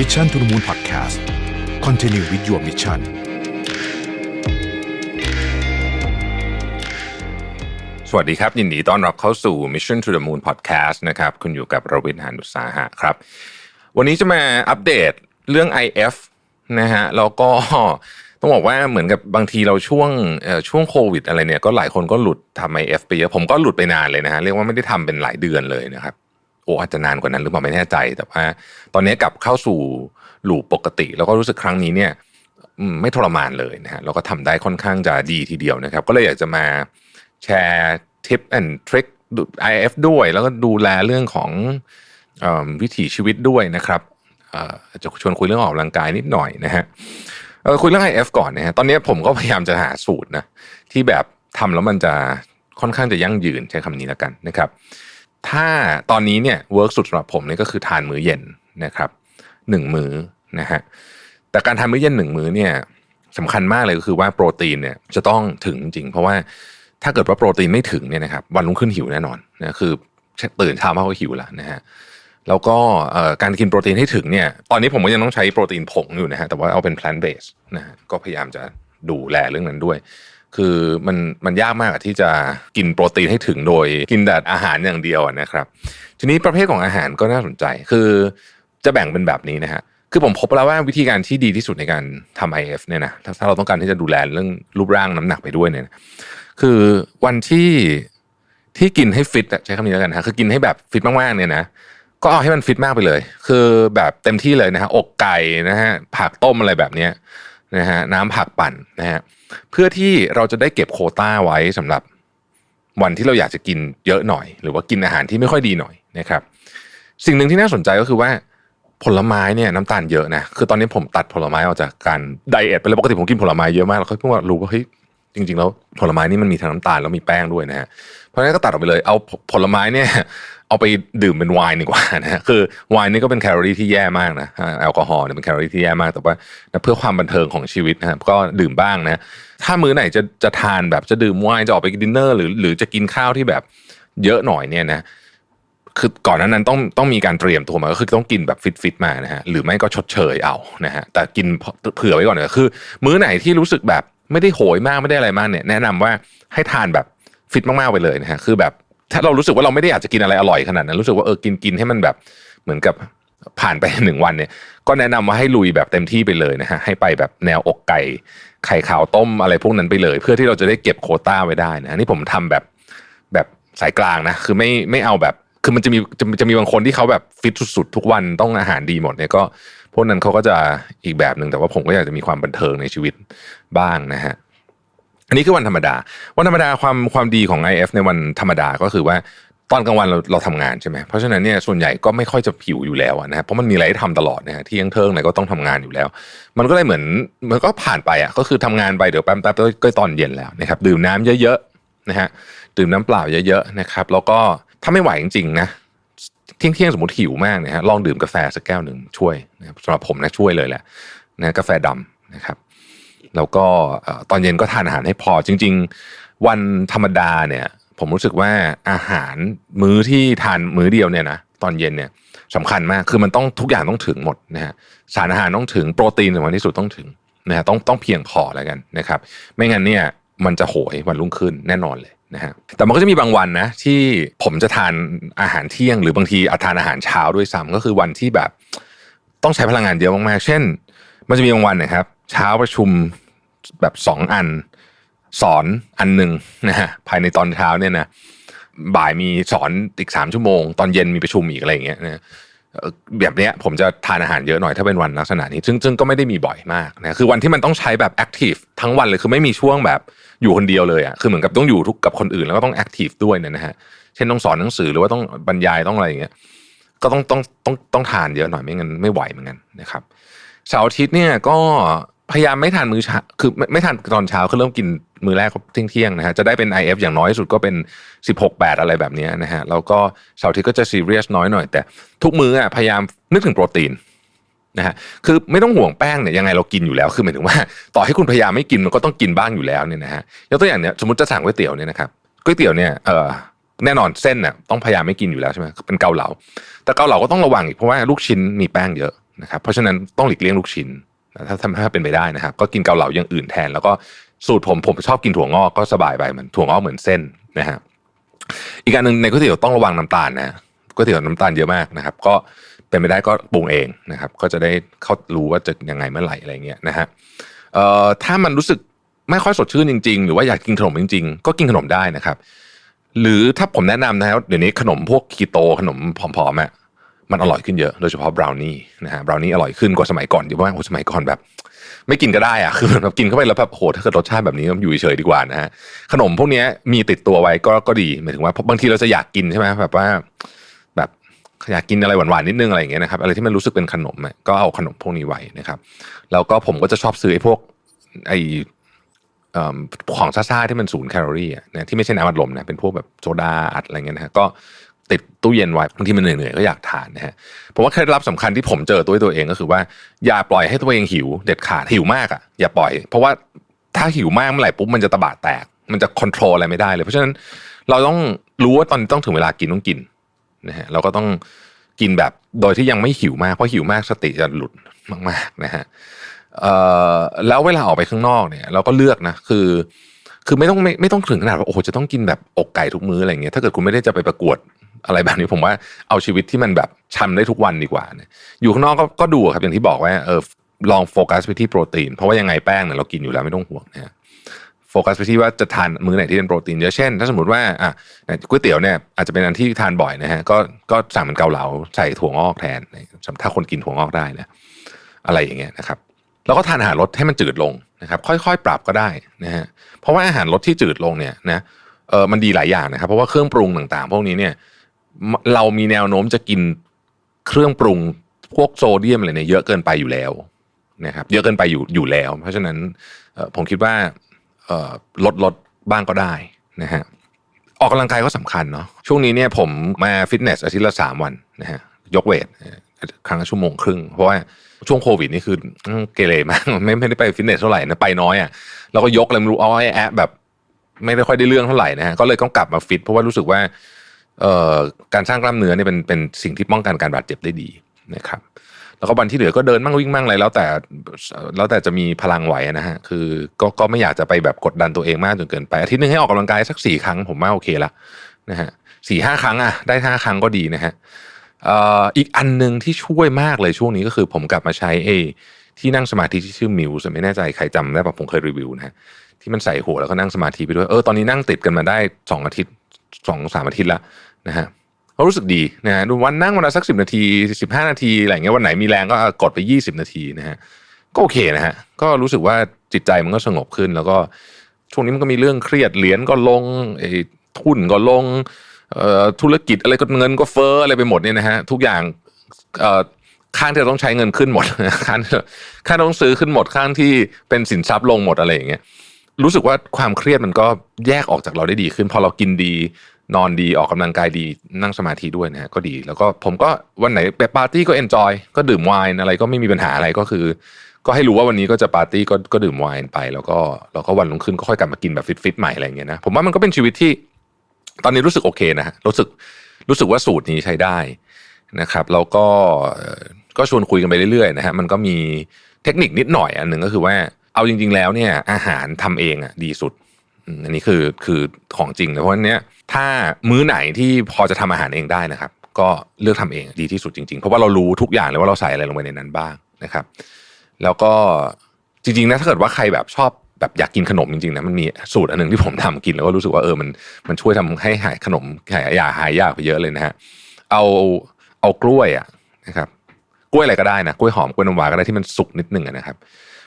Mission to the Moon Podcast Continue with your mission สวัสดีครับ ยินดีต้อนรับเข้าสู่ Mission to the Moon Podcast นะครับ คุณอยู่กับรวิทย์หานุสาหะครับ วันนี้จะมาอัปเดตเรื่อง IF นะฮะแล้วก็ต้องบอกว่าเหมือนกับบางทีเราช่วงช่วงโควิดอะไรเนี่ยก็หลายคนก็หลุดทำ IF ไปเยอะผมก็หลุดไปนานเลยนะฮะเรียกว่าไม่ได้ทำเป็นหลายเดือนเลยนะครับ โอ้อาจจะนานกว่านั้นหรือเปล่าไม่แน่ใจ แต่ว่าตอนนี้กลับเข้าสู่หลูปปกติ แล้วก็รู้สึกครั้งนี้เนี่ยไม่ทรมานเลยนะฮะแล้วก็ทำได้ค่อนข้างจะดีทีเดียวนะครับ ก็เลยอยากจะมาแชร์ทิปแอนทริค IF ด้วย แล้วก็ดูแลเรื่องของอวิถีชีวิตด้วยนะครับจะชวนคุยเรื่องออกกำลังกายนิดหน่อยนะฮะคุยเรื่อง IF ก่อนนะฮะตอนนี้ผมก็พยายามจะหาสูตรนะที่แบบทำแล้วมันจะค่อนข้างจะยั่งยืนใช้คำนี้แล้วกันนะครับ ถ้าตอนนี้เนี่ยเวิร์กสุดสำหรับผมเนี่ยก็คือทานมื้อเย็นนะครับหนึ่งมื้อนะฮะแต่การทานมื้อเย็นหนึ่งมื้อเนี่ยสำคัญมากเลยก็คือว่าโปรตีนเนี่ยจะต้องถึงจริง เพราะว่าถ้าเกิดว่าโปรตีนไม่ถึงเนี่ยนะครับวันรุ่งขึ้นหิวแน่นอนนะคือตื่นเช้ามาก็หิวแล้วนะฮะแล้วก็การกินโปรตีนให้ถึงเนี่ย ตอนนี้ผมก็ยังต้องใช้โปรตีนผงอยู่นะฮะแต่ว่าเอาเป็น plant based นะฮะก็พยายามจะดูแลเรื่องนั้นด้วย คือมันมันยากมากอะที่จะกินโปรตีนให้ถึงโดยกินแต่อาหารอย่างเดียวนะครับ ทีนี้ประเภทของอาหารก็น่าสนใจ คือจะแบ่งเป็นแบบนี้นะฮะคือผมพบแล้วว่าวิธีการที่ดีที่สุดในการทำ IF เนี่ยนะถ้าเราต้องการที่จะดูแลเรื่องรูปร่างน้ำหนักไปด้วยเนี่ยนะคือวันที่ที่กินให้ฟิตใช้คำนี้แล้วกันนะคือกินให้แบบฟิตมากๆเนี่ยนะก็เอาให้มันฟิตมากไปเลย คือแบบเต็มที่เลยนะฮะอกไก่นะฮะผักต้มอะไรแบบเนี้ยนะฮะน้ำผักปั่นนะฮะ เพื่อที่เราจะได้เก็บโคต้าไว้สำหรับวันที่เราอยากจะกินเยอะหน่อย หรือว่ากินอาหารที่ไม่ค่อยดีหน่อยนะครับ สิ่งหนึ่งที่น่าสนใจก็คือว่าผลไม้เนี่ยน้ำตาลเยอะนะคือตอนนี้ผมตัดผลไม้ออกจากการไดเอทไปเลยปกติผมกินผลไม้เยอะมากแล้วก็เพิ่งว่ารู้ว่าเฮ้ยจริงๆแล้วผลไม้นี่มันมีทั้งน้ำตาลแล้วมีแป้งด้วยนะฮะเพราะฉะนั้นก็ตัดออกไปเลยเอาผลไม้เนี่ย เอาไปดื่มเป็นไวน์ดีกว่านะฮะคือไวน์นี่ก็เป็นแคลอรี่ที่แย่มากนะแอลกอฮอล์เนี่ยเป็นแคลอรี่ที่แย่มากแต่ว่าเพื่อความบันเทิงของชีวิตนะครับก็ดื่มบ้างนะถ้ามื้อไหนจะจะทานแบบจะดื่มไวน์จะออกไปกินดินเนอร์หรือหรือจะกินข้าวที่แบบเยอะหน่อยเนี่ยนะคือก่อนหนานั้นต้องต้องมีการเตรียมตัวมาก็คือต้องกินแบบฟิตฟิตมานะฮะหรือไม่ก็ชดเชยเอานะฮะแต่กินเผื่อไว้ก่อนเลยคือ มื้อไหนที่รู้สึกแบบไม่ได้โหยมากไม่ได้อะไรมากเนี่ยแนะนำว่าให้ทานแบบฟิตมากๆไปเลยนะฮะคือแบบ ถ้าเรารู้สึกว่าเราไม่ได้อยากจะกินอะไรอร่อยขนาดนั้นรู้สึกว่าเออกินกินให้มันแบบเหมือนกับผ่านไปหนึ่งวันเนี่ย ก็แนะนำว่าให้ลุยแบบเต็มที่ไปเลยนะฮะให้ไปแบบแนวอกไก่ไข่ขาวต้มอะไรพวกนั้นไปเลย เพื่อที่เราจะได้เก็บโคต้าไว้ได้นะนี่ผมทำแบบแบบสายกลางนะคือไม่ไม่เอาแบบคือมันจะมีจะจะมีบางคนที่เขาแบบฟิตสุดๆทุกวันต้องอาหารดีหมดเนี่ยก็พวกนั้นเขาก็จะอีกแบบหนึ่งแต่ว่าผมก็อยากจะมีความบันเทิงในชีวิตบ้างนะฮะ อันนี้คือวันธรรมดา วันธรรมดาความความดีของ IF ในวันธรรมดาก็คือว่าตอนกลางวันเราเราทำงานใช่ไหมเพราะฉะนั้นเนี่ยส่วนใหญ่ก็ไม่ค่อยจะผิวอยู่แล้วอะนะฮะเพราะมันมีอะไรให้ทำตลอดนะฮะที่ยังเทิงอะไหนก็ต้องทำงานอยู่แล้ว มันก็เลยเหมือนมันก็ผ่านไปอะก็คือทำงานไปเดี๋ยวแป๊บๆก็ก็ตอนเย็นแล้วนะครับดื่มน้ำเยอะๆนะฮะดื่มน้ำเปล่าเยอะๆนะครับแล้วก็ถ้าไม่ไหวจริงๆนะเที่ยงเที่ยงๆสมมติหิวมากเนี่ยฮะลองดื่มกาแฟสักแก้วหนึ่งช่วยนะครับสำหรับผมนะช่วยเลยแหละนะกาแฟดำนะครับ แล้วก็ตอนเย็นก็ทานอาหารให้พอจริง ๆ วันธรรมดาเนี่ยผมรู้สึกว่าอาหารมื้อที่ทานมื้อเดียวเนี่ยนะตอนเย็นเนี่ยสำคัญมากคือมันต้องทุกอย่างต้องถึงหมดนะฮะสารอาหารต้องถึงโปรตีนสำคัญที่สุดต้องถึงนะฮะต้องต้องเพียงพอแล้วกันนะครับ ไม่งั้นเนี่ยมันจะโหยวันรุ่งขึ้นแน่นอนเลยนะฮะแต่มันก็จะมีบางวันนะที่ผมจะทานอาหารเที่ยง หรือบางทีอาจทานอาหารเช้าด้วยซ้ำก็คือวันที่แบบ ต้องใช้พลังงานเยอะมากๆเช่น มันจะมีบางวันนะครับ เช้าประชุม แบบสองอัน สอนอันหนึ่งนะฮะภายในตอนเช้าเนี่ยนะบ่ายมีสอนอีกสามชั่วโมง ตอนเย็นมีประชุมอีกอะไรอย่างเงี้ยนะแบบเนี้ยผมจะทานอาหารเยอะหน่อยถ้าเป็นวันลักษณะนี้ ซึ่งซึ่งก็ไม่ได้มีบ่อยมากนะคือวันที่มันต้องใช้แบบแอคทีฟทั้งวันเลยคือไม่มีช่วงแบบอยู่คนเดียวเลยอะคือเหมือนกับต้องอยู่ทุกกับคนอื่นแล้วก็ต้องแอคทีฟด้วยเนี่ยนะฮะเช่นต้องสอนหนังสือหรือว่าต้องบรรยายต้องอะไรอย่างเงี้ยก็ต้องต้องต้องต้องทานเยอะหน่อยไม่งั้นไม่ไหวเหมือนกันนะครับเสาร์อาทิตย์เนี่ยก็ พยายามไม่ทานมื้อเช้าคือไม่ไม่ทานตอนเช้าคือเริ่มกินมื้อแรกเที่ยงเที่ยงๆนะฮะจะได้เป็น IF อย่างน้อยสุดก็เป็น 16 8 อะไรแบบนี้นะฮะแล้วก็เสาร์อาทิตย์ก็จะซีเรียสน้อยหน่อยแต่ทุกมื้ออะพยายามนึกถึงโปรตีนนะฮะคือไม่ต้องห่วงแป้งเนี่ยยังไงเรากินอยู่แล้วคือหมายถึงว่า ต่อให้คุณพยายามไม่กินมันก็ต้องกินบ้างอยู่แล้วเนี่ยนะฮะยกตัวอย่างเนี้ยสมมติจะสั่งก๋วยเตี๋ยวเนี่ยนะครับก๋วยเตี๋ยวเนี่ยเออแน่นอนเส้นน่ะต้องพยายามไม่กินอยู่แล้วใช่ไหมเป็นเกาเหลาแต่เกาเหลาก็ต้องระวังอีกเพราะว่าลูกชิ้นมีแป้งเยอะนะครับเพราะฉะนั้นต้องหลีกเลี่ยงลูกชิ้น ถ้าถ้าเป็นไปได้นะครับก็กินเกาเหลาอย่างอื่นแทน แล้วก็สูตรผมผมชอบกินถั่วงอกก็สบายไปเหมันถั่วงอกเหมือนเส้นนะฮะอีกอันหนึ่งในก๋วยเตี๋ยวต้องระวังน้ำตาลนะก๋วยเตี๋ยวน้ำตาลเยอะมากนะครับ ก็เป็นไปได้ก็ปรุงเองนะครับ ก็จะได้เขารู้ว่าจะยังไงเมื่อไหร่อะไรเงี้ยนะฮะเอ่อถ้ามันรู้สึกไม่ค่อยสดชื่นจริง ๆ หรือว่าอยากกินขนมจริง ๆ ก็กินขนมได้นะครับ หรือถ้าผมแนะนำนะครับเดี๋ยวนี้ขนมพวกคีโตขนมผอมๆอะ มันอร่อยขึ้นเยอะ โดยเฉพาะบราวนี่นะฮะบราวนี่อร่อยขึ้นกว่าสมัยก่อนที่ว่ากโอ้สมัยก่อนแบบ ไม่กินก็ได้อะคือแบบกินเข้าไปแล้วแบบโหถ้าเกิดรสชาติแบบนี้อยู่เฉยดีกว่านะฮะขนมพวกนี้มีติดตัวไว้ก็ก็ดีหมายถึงว่าบางทีเราจะอยากกินใช่ไหมแบบว่า แบบอยากกินอะไรหวานๆนิดนึงอะไรอย่างเงี้ยนะครับอะไรที่มันรู้สึกเป็นขนมก็เอาขนมพวกนี้ไว้นะครับ แล้วก็ผมก็จะชอบซื้อไอ้พวกไอเอิ่มของซ่าๆที่มันศูนย์แคลอรี่นะที่ไม่ใช่น้ำอัดลมนะเป็นพวกแบบโซดาอัดอะไรเงี้ยนะฮะก็ ติดตู้เย็นไว้บางทีมันเหนื่อยๆก็อยากทานนะฮะผมว่าเคล็ดลับสำคัญที่ผมเจอตัวตัวเองก็คือว่าอย่าปล่อยให้ตัวเองหิว เด็ดขาดหิวมากอะอย่าปล่อย เพราะว่าถ้าหิวมากเมื่อไหร่ปุ๊บมันจะตะบะแตก มันจะควบคุมอะไรไม่ได้เลยเพราะฉะนั้นเราต้องรู้ว่าตอนนี้ต้องถึงเวลากินต้องกินนะฮะเราก็ต้องกินแบบโดยที่ยังไม่หิวมากเพราะหิวมากสติจะหลุดมากๆนะฮะแล้วเวลาออกไปข้างนอกเนี่ย เราก็เลือกนะคือ คือไม่ต้องไม่ไม่ต้องถึงขนาดว่าโอ้โหจะต้องกินแบบอกไก่ทุกมื้ออะไรเงี้ยถ้าเกิดคุณไม่ได้จะไปประกวด อะไรแบบนี้ผมว่าเอาชีวิตที่มันแบบชันได้ทุกวันดีกว่านะอยู่ข้างนอกก็ก็ดูครับอย่างที่บอกว่าเออลองโฟกัสไปที่โปรตีน เพราะว่ายังไงแป้งเนี่ยเรากินอยู่แล้วไม่ต้องห่วงนะฮะโฟกัสไปที่ว่าจะทานมื้อไหนที่เป็นโปรตีนเยอะเช่น ถ้าสมมติว่าอะก๋วยเตี๋ยวเนี่ยอาจจะเป็นอันที่ทานบ่อยนะฮะก็ก็สั่งเป็นเกาเหลาใส่ถั่วงอกแทนถ้าคนกินถั่วงอกได้นะอะไรอย่างเงี้ยนะครับแล้วก็ทานอาหารรสให้มันจืดลงนะครับ ค่อยๆ ปรับก็ได้นะฮะเพราะว่าอาหารรสที่จืดลงเนี่ยนะเออมันดีหลายอย่างนะครับ เพราะว่าเครื่องปรุงต่างๆ พวกนี้เนี่ย เรามีแนวโน้มจะกินเครื่องปรุงพวกโซเดียมอะไรเนี่ยเยอะเกินไปอยู่แล้วนะครับเยอะเกินไปอยู่อยู่แล้ว เพราะฉะนั้นผมคิดว่าลดลดบ้างก็ได้นะฮะออกกำลังกายก็สำคัญเนาะช่วงนี้เนี่ยผมมาฟิตเนสอาทิตย์ละสามวันนะฮะยกเวทครั้งละชั่วโมงครึ่ง เพราะว่าช่วงโควิดนี่คือเกเรมากไม่ไม่ได้ไปฟิตเนสเท่าไหร่นะไปน้อยอะแล้วก็ยกอะไรไม่รู้อ้อยแอะแบบ ไม่ได้ค่อยได้เรื่องเท่าไหร่นะฮะก็เลยต้องกลับมาฟิตเพราะว่ารู้สึกว่า การสร้างกล้ามเนื้อเนี่ยเป็นเป็นสิ่งที่ป้องกันการบาดเจ็บได้ดีนะครับ แล้วก็วันที่เหลือก็เดินมั่งวิ่งมั่งอะไรแล้วแต่แล้วแต่จะมีพลังไหวนะฮะคือก็ก็ไม่อยากจะไปแบบกดดันตัวเองมากจนเกินไปอาทิตย์นึงให้ออกกำลังกายสักสี่ครั้งผมว่าโอเคละนะฮะสี่ห้าครั้งอะได้ห้าครั้งก็ดีนะฮะอีกอันหนึ่งที่ช่วยมากเลยช่วงนี้ก็คือผมกลับมาใช้เอที่นั่งสมาธิที่ชื่อมิวส์ไม่แน่ใจใครจำได้ปะผมเคยรีวิวนะฮะที่มันใส่หัวแล้วก็นั่งสมาธิไปด้วยเออตอนนี้นั่งติดกันมาได้สองอาทิตย์ สองสามอาทิตย์แล้วนะฮะก็รู้สึกดีนะฮะดูวันนั่งวันละสักสิบนาทีสิบห้านาทีอะไรเงี้ยวันไหนมีแรงก็กดไปยี่สิบนาทีนะฮะก็โอเคนะฮะก็รู้สึกว่าจิตใจมันก็สงบขึ้น แล้วก็ช่วงนี้มันก็มีเรื่องเครียดเหรียญก็ลงไอ้ทุนก็ลงธุรกิจอะไรก็เงินก็เฟ้ออะไรไปหมดเนี่ยนะฮะทุกอย่างข้างที่เราต้องใช้เงินขึ้นหมดข้างข้างต้องซื้อขึ้นหมดข้างที่เป็นสินทรัพย์ลงหมดอะไรอย่างเงี้ย รู้สึกว่าความเครียดมันก็แยกออกจากเราได้ดีขึ้น พอเรากินดี นอนดีออกกำลังกายดีนั่งสมาธิด้วยนะฮะก็ดี แล้วก็ผมก็วันไหนไปปาร์ตี้ก็เอนจอยก็ดื่มไวน์อะไรก็ไม่มีปัญหาอะไรก็คือ ก็ให้รู้ว่าวันนี้ก็จะปาร์ตี้ก็ก็ดื่มไวน์ไป แล้วก็แล้วก็วันรุ่งขึ้นก็ค่อยกลับมากินแบบฟิตๆใหม่อะไรอย่างเงี้ยนะผมว่ามันก็เป็นชีวิตที่ ตอนนี้รู้สึกโอเคนะฮะรู้สึกรู้สึกว่าสูตรนี้ใช้ได้นะครับแล้วก็ก็ชวนคุยกันไปเรื่อยๆนะฮะมันก็มีเทคนิคนิดหน่อยอันหนึ่งก็คือว่า เอาจริง ๆ แล้วเนี่ย อาหารทำเองอะดีสุดอันนี้คือคือของจริงเพราะฉะนั้นเนี้ยถ้ามื้อไหนที่พอจะทำอาหารเองได้นะครับ ก็เลือกทำเองดีที่สุดจริงๆ เพราะว่าเรารู้ทุกอย่างเลยว่าเราใส่อะไรลงไปในนั้นบ้างนะครับ แล้วก็จริงๆนะถ้าเกิดว่าใครแบบชอบแบบอยากกินขนมจริงๆนะมันมีสูตรอันหนึ่งที่ผมทำกินแล้วก็รู้สึกว่าเออมันมันช่วยทำให้หายขนมหายยาหายยากไปเยอะเลยนะฮะเอาเอากล้วยอะนะครับ กล้วยอะไรก็ได้นะกล้วยหอมกล้วยน้ำว้าก็ได้ที่มันสุกนิดนึงนะครับ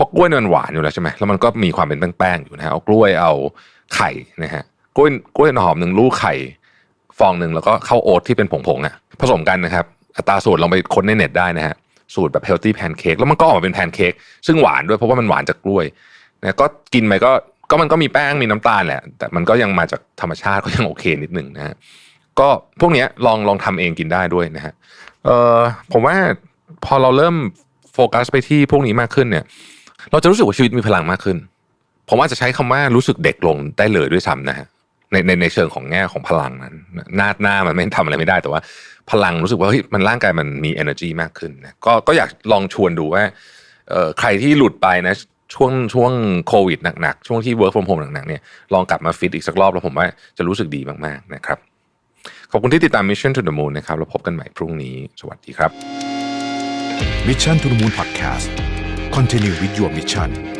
ราะกล้วยมันหวานอยู่แล้วใช่ไหมแล้วมันก็มีความเป็นแป้งๆอยู่นะฮะเอากล้วยเอาไข่นะฮะกล้วยกล้วยหอมหนึ่งลูกไข่ฟองหนึ่งแล้วก็ข้าวโอ๊ตที่เป็นผงๆอะผสมกันนะครับอัตราสูตรลองไปค้นในเน็ตได้นะฮะสูตรแบบเฮลตี้แพนเค้กแล้วมันก็ออกมาเป็นแพนเค้กซึ่งหวานด้วยเพราะว่ามันหวานจากกล้วยนะก็กินไปก็ก็มันก็มีแป้งมีน้ำตาลแหละ แต่มันก็ยังมาจากธรรมชาติก็ยังโอเคนิดหนึ่งนะฮะก็พวกเนี้ยลองลองทำเองกินได้ด้วยนะฮะเออผมว่าพอเราเริ่มโฟกัสไปที่พวกนี้มากขึ้นเนี่ย เราจะรู้สึกว่าชีวิตมีพลังมากขึ้น ผมว่าจะใช้คำว่ารู้สึกเด็กลงได้เลยด้วยซ้ำนะฮะในในในเชิงของแง่ของพลังนั้นหน้าหน้ามันไม่ทำอะไรไม่ได้แต่ว่า พลังรู้สึกว่าเฮ้ยมันร่างกายมันมี energy มากขึ้นนะก็ก็อยากลองชวนดูว่าเอ่อใครที่หลุดไปนะช่วงช่วงโควิดหนักๆ ช่วงที่ work from home หนักๆเนี่ยลองกลับมาฟิตอีกสักรอบแล้วผมว่าจะรู้สึกดีมากๆนะครับ ขอบคุณที่ติดตาม Mission to the Moon นะครับแล้วพบกันใหม่พรุ่งนี้ สวัสดีครับ Mission to the Moon Podcast Continue with your mission